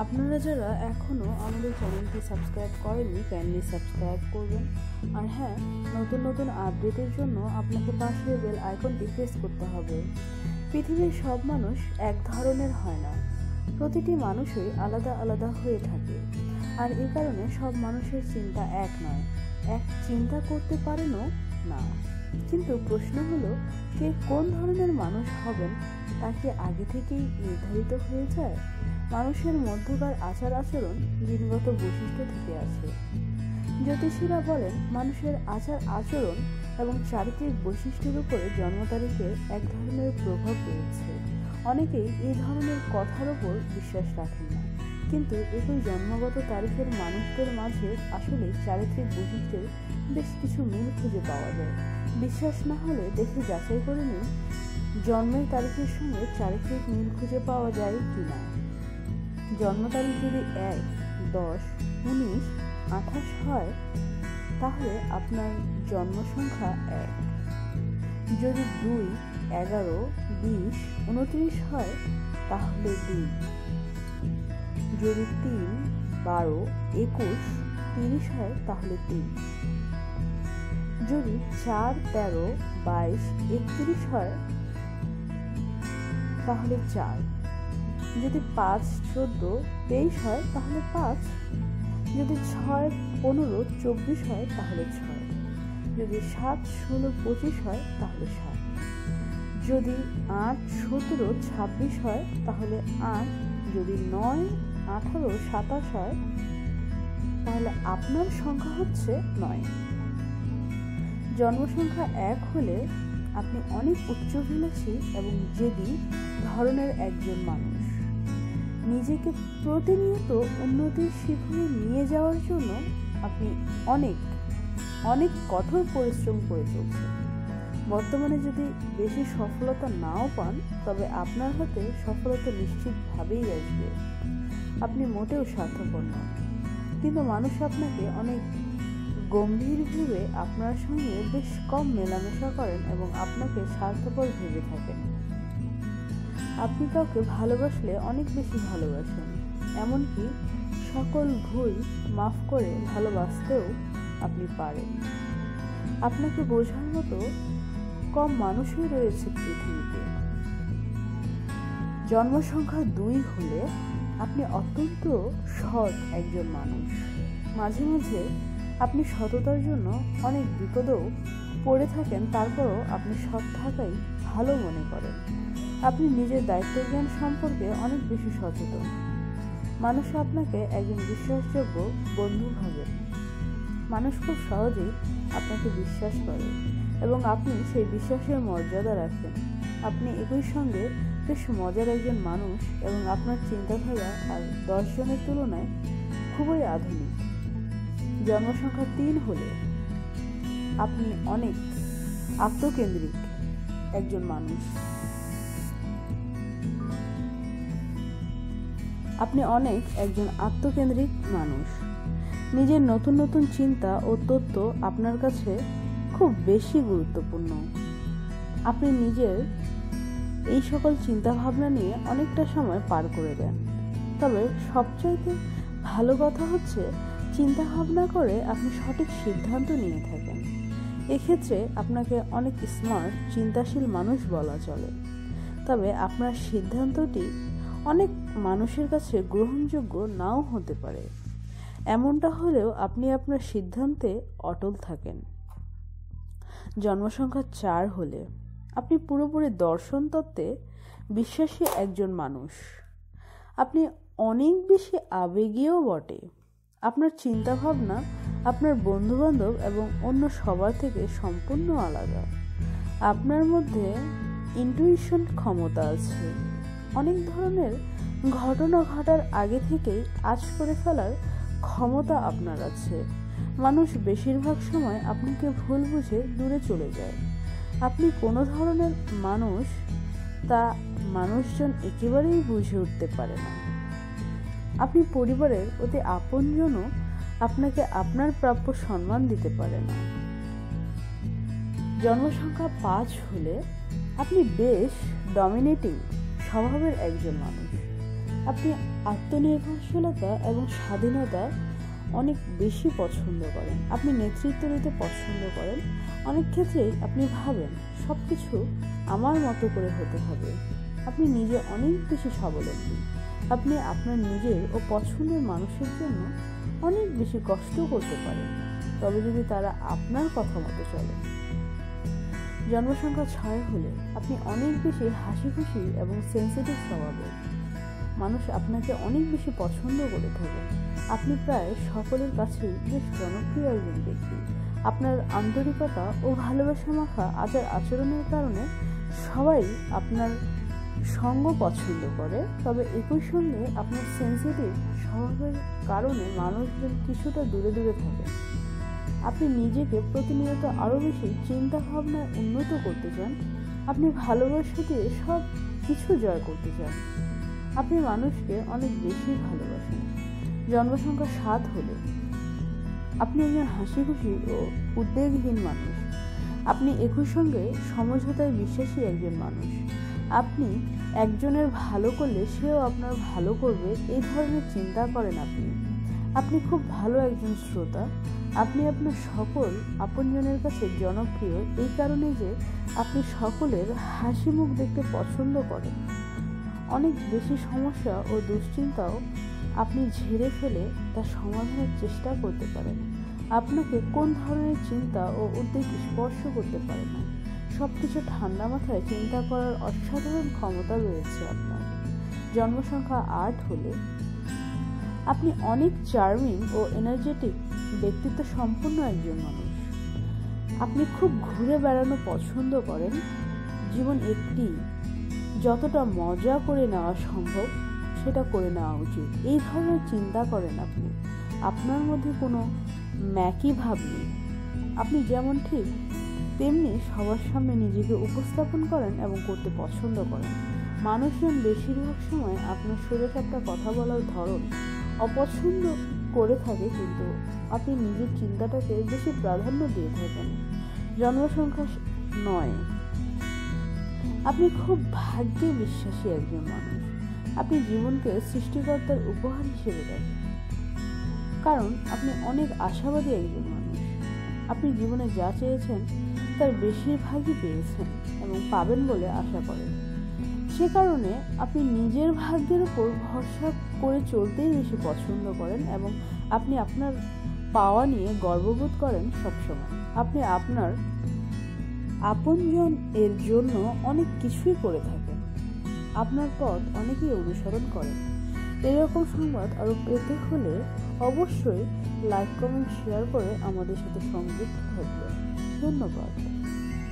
আপনারা যারা এখনও আমাদের চ্যানেলটি সাবস্ক্রাইব করেননি কাইন্ডলি সাবস্ক্রাইব করবেন। আর হ্যাঁ নতুন নতুন আপডেটের জন্য আপনাকে পাশের বেল আইকনটি প্রেস করতে হবে। পৃথিবীর সব মানুষ এক ধরনের হয় না। প্রতিটি মানুষই আলাদা আলাদা হয়ে থাকে। আর এই কারণে সব মানুষের চিন্তা এক নয়, এক চিন্তা করতে পারেনও না। কিন্তু প্রশ্ন হলো, কে কোন ধরনের মানুষ হবেন তা কি আগে থেকেই নির্ধারিত হয়ে যায়? মানুষের মধ্যকার আচার আচরণ জিনগত বৈশিষ্ট্য থেকে আসে। জ্যোতিষীরা বলেন, মানুষের আচার আচরণ এবং চারিত্রিক বৈশিষ্ট্যের উপরে জন্ম তারিখের এক ধরনের প্রভাব রয়েছে। অনেকেই এই ধরনের কথার ওপর বিশ্বাস রাখেন না। কিন্তু একই জন্মগত তারিখের মানুষদের মাঝে আসলে চারিত্রিক বৈশিষ্ট্যের বেশ কিছু মিল খুঁজে পাওয়া যায়। বিশ্বাস না হলে দেখে যাচাই করে নিন, জন্মের তারিখের সঙ্গে চারিত্রিক মিল খুঁজে পাওয়া যায় কি না জন্ম তারিখ যদি এক, দশ, উনিশ, আঠাশ হয়, তাহলে আপনার জন্ম সংখ্যা এক। যদি দুই, এগারো, বিশ, উনত্রিশ হয়, তাহলে দুই। যদি তিন, বারো, একুশ, তিরিশ হয়, তাহলে তিন। যদি চার, তেরো, বাইশ, একত্রিশ হয়, তাহলে চার। যদি পাঁচ চোদ্দ তেইশ হয়, তাহলে পাঁচ। যদি ছয় পনেরো চব্বিশ হয়, তাহলে ছয়। যদি সাত ষোলো পঁচিশ হয়, তাহলে সাত। যদি আট সতেরো ছাব্বিশ হয়, তাহলে আট। যদি নয় আঠারো সাতাশ হয়, তাহলে আপনার সংখ্যা হচ্ছে নয়। জন্মসংখ্যা এক হলে আপনি অনেক উচ্চভিলাষী এবং জেদি ধরনের একজন মানুষ। নিজেকে প্রতিনিয়ত উন্নতির শিখরে নিয়ে যাওয়ার জন্য আপনি অনেক অনেক কঠোর পরিশ্রম করে চলছেন। বর্তমানে যদি বেশি সফলতা নাও পান, তবে আপনার হাতে সফলতা নিশ্চিতভাবেই আসবে। আপনি মোটেও স্বার্থপর নন। কিন্তু মানুষ আপনাকে অনেক গম্ভীর ভেবে আপনার সঙ্গে বেশ কম মেলামেশা করেন এবং আপনাকে স্বার্থপর ভেবে থাকেন। আপনি কাউকে ভালোবাসলে অনেক বেশি ভালোবাসেন। এমনকি সকল ভুল মাফ করে ভালোবাসতেও আপনি পারেন। আপনাকে বোঝার মতো কম মানুষই রয়েছে পৃথিবীতে। জন্মসংখ্যা দুই হলে আপনি অত্যন্ত সৎ একজন মানুষ। মাঝে মাঝে আপনি সততার জন্য অনেক বিপদেও পড়ে থাকেন, তারপরও আপনি সৎ থাকাই ভালো মনে করেন। আপনি নিজের দায়িত্ব জ্ঞান সম্পর্কে অনেক বেশি সচেতন। মানুষ আপনাকে একজন বিশ্বাসযোগ্য বন্ধু ভাবে। মানুষ খুব সহজেই আপনাকে বিশ্বাস করে এবং আপনি সেই বিশ্বাসের মর্যাদা রাখেন। আপনি একই সঙ্গে বেশ মজার একজন মানুষ এবং আপনার চিন্তাধারা আর দশজনের তুলনায় খুবই আধুনিক। জন্মসংখ্যা তিন হলে আপনি অনেক আত্মকেন্দ্রিক। একজন মানুষ। আপনি অনেক একজন আত্মকেন্দ্রিক মানুষ। নিজের নতুন নতুন চিন্তা ও তথ্য আপনার কাছে খুব বেশি গুরুত্বপূর্ণ। আপনি নিজের এই সকল চিন্তা ভাবনা নিয়ে অনেকটা সময় পার করে দেন। তবে সবচাইতে ভালো কথা হচ্ছে চিন্তা ভাবনা করে আপনি সঠিক সিদ্ধান্ত নিয়ে থাকেন। এক্ষেত্রে আপনাকে অনেক স্মার্ট চিন্তাশীল মানুষ বলা চলে। তবে আপনার সিদ্ধান্তটি অনেক মানুষের কাছে গ্রহণযোগ্য নাও হতে পারে। এমনটা হলেও আপনি আপনার সিদ্ধান্তে অটল থাকেন। জন্মসংখ্যা চার হলে আপনি পুরোপুরি দর্শন তত্ত্বে বিশ্বাসী একজন মানুষ। আপনি অনেক বেশি আবেগীয় বটে। আপনার চিন্তাভাবনা আপনার বন্ধুবান্ধব এবং অন্য সবার থেকে সম্পূর্ণ আলাদা। আপনার মধ্যে ইন্টুইশন ক্ষমতা আছে। অনেক ধরনের ঘটনা ঘটার আগে থেকেই আজ করে ফেলার ক্ষমতা আপনার আছে। মানুষ বেশিরভাগ সময় আপনাকে ভুল বুঝে দূরে চলে যায়। আপনি কোনো ধরনের মানুষ, তা মানুষজন একেবারেই বুঝে উঠতে পারে না। আপনি পরিবারের অতি আপনজনও আপনাকে আপনার প্রাপ্য সম্মান দিতে পারে না। জন্মসংখ্যা পাঁচ হলে আপনি বেশ ডমিনেটিং স্বভাবের একজন মানুষ। আপনি আত্মনির্ভরশীলতা এবং স্বাধীনতা অনেক বেশি পছন্দ করেন। আপনি নেতৃত্ব দিতে পছন্দ করেন। অনেক ক্ষেত্রেই আপনি ভাবেন সব কিছু আমার মতো করে হতে হবে। আপনি নিজে অনেক বেশি স্বাবলম্বী। আপনি আপনার নিজের ও পছন্দের মানুষের জন্য অনেক বেশি কষ্ট করতে পারে। তবে যদি তারা আপনার কথা মতো চলে। জন্মসংখ্যা ছয় হলে আপনি অনেক বেশি হাসি খুশি এবং সেন্সিটিভ স্বভাবের। মানুষ আপনাকে অনেক বেশি পছন্দ করে থাকে। আপনি প্রায় সকলের কাছেই বেশ জনপ্রিয় একজন ব্যক্তি। আপনার আন্তরিকতা ও ভালোবাসা মাখা আচার আচরণের কারণে সবাই আপনার সঙ্গ পছন্দ করে। তবে একই সঙ্গে আপনার সেন্সিটিভ স্বভাবের কারণে মানুষজন কিছুটা দূরে দূরে থাকে। আপনি নিজেকে প্রতিনিয়ত আরও বেশি চিন্তা ভাবনায় উন্নত করতে চান, আপনি ভালোবাসা দিয়ে সব কিছু জয় করতে চান। আপনি মানুষকে অনেক বেশি ভালোবাসেন। জন্মসংখ্যা সাত হলে আপনি একজন হাসি খুশি ও উদ্বেগহীন মানুষ। আপনি একই সঙ্গে সমঝোতায় বিশ্বাসী একজন মানুষ। আপনি একজনের ভালো করলে সেও আপনার ভালো করবে, এই ধরনের চিন্তা করেন আপনি। আপনি খুব ভালো একজন শ্রোতা। আপনি আপনার সকল আপনজনের কাছে জনপ্রিয়। এই কারণে যে আপনি সকলের হাসি মুখ দেখতে পছন্দ করেন। অনেক বেশি সমস্যা ও দুশ্চিন্তাও আপনি ঝেড়ে ফেলে তা সমাধানের চেষ্টা করতে পারেন। আপনাকে কোন ধরনের চিন্তা ও উদ্বেগ স্পর্শ করতে পারে না? সব কিছু ঠান্ডা মাথায় চিন্তা করার অসাধারণ ক্ষমতা রয়েছে আপনার। জন্মসংখ্যা আট হলে আপনি অনেক চার্মিং ও এনার্জেটিক ব্যক্তিত্ব সম্পন্ন একজন মানুষ। আপনি খুব ঘুরে বেড়ানো পছন্দ করেন। জীবন একটি যতটা মজা করে নেওয়া সম্ভব, সেটা করে নেওয়া উচিত। এই ধরনের চিন্তা করেন আপনি। আপনার মধ্যে কোনো ম্যাকি ভাব নেই। আপনি যেমন ঠিক তেমনি সবার সামনে নিজেকে উপস্থাপন করেন এবং করতে পছন্দ করেন। মানুষজন বেশিরভাগ সময় আপনার সোজাসাপটা কথা বলার ধরন অপছন্দ করে থাকে কিন্তু আপনি নিজের চিন্তাটাকে বেশি প্রাধান্য দিয়ে থাকেন। জনসংখ্যা নয়। আপনি খুব ভাগ্যে বিশ্বাসী একজন মানুষ। আপনি জীবনকে সৃষ্টিকর্তার উপহার হিসেবে দেখেন। কারণ আপনি অনেক আশাবাদী একজন মানুষ। আপনি জীবনে যা চেয়েছেন তার বেশিরভাগই পেয়েছেন এবং পাবেন বলে আশা করেন। সে কারণে আপনি নিজের ভাগ্যের উপর ভরসা করে চলতেই বেশি পছন্দ করেন এবং আপনি আপনার পাওয়া নিয়ে গর্ববোধ করেন সবসময়। আপনি আপনার আপনজন এর জন্য অনেক কিছুই করে থাকেন। আপনার পথ অনেকেই অনুসরণ করেন এরকম সংবাদ আরও পেতে হলে অবশ্যই লাইক, কমেন্ট, শেয়ার করে আমাদের সাথে সংযুক্ত থাকবে ধন্যবাদ।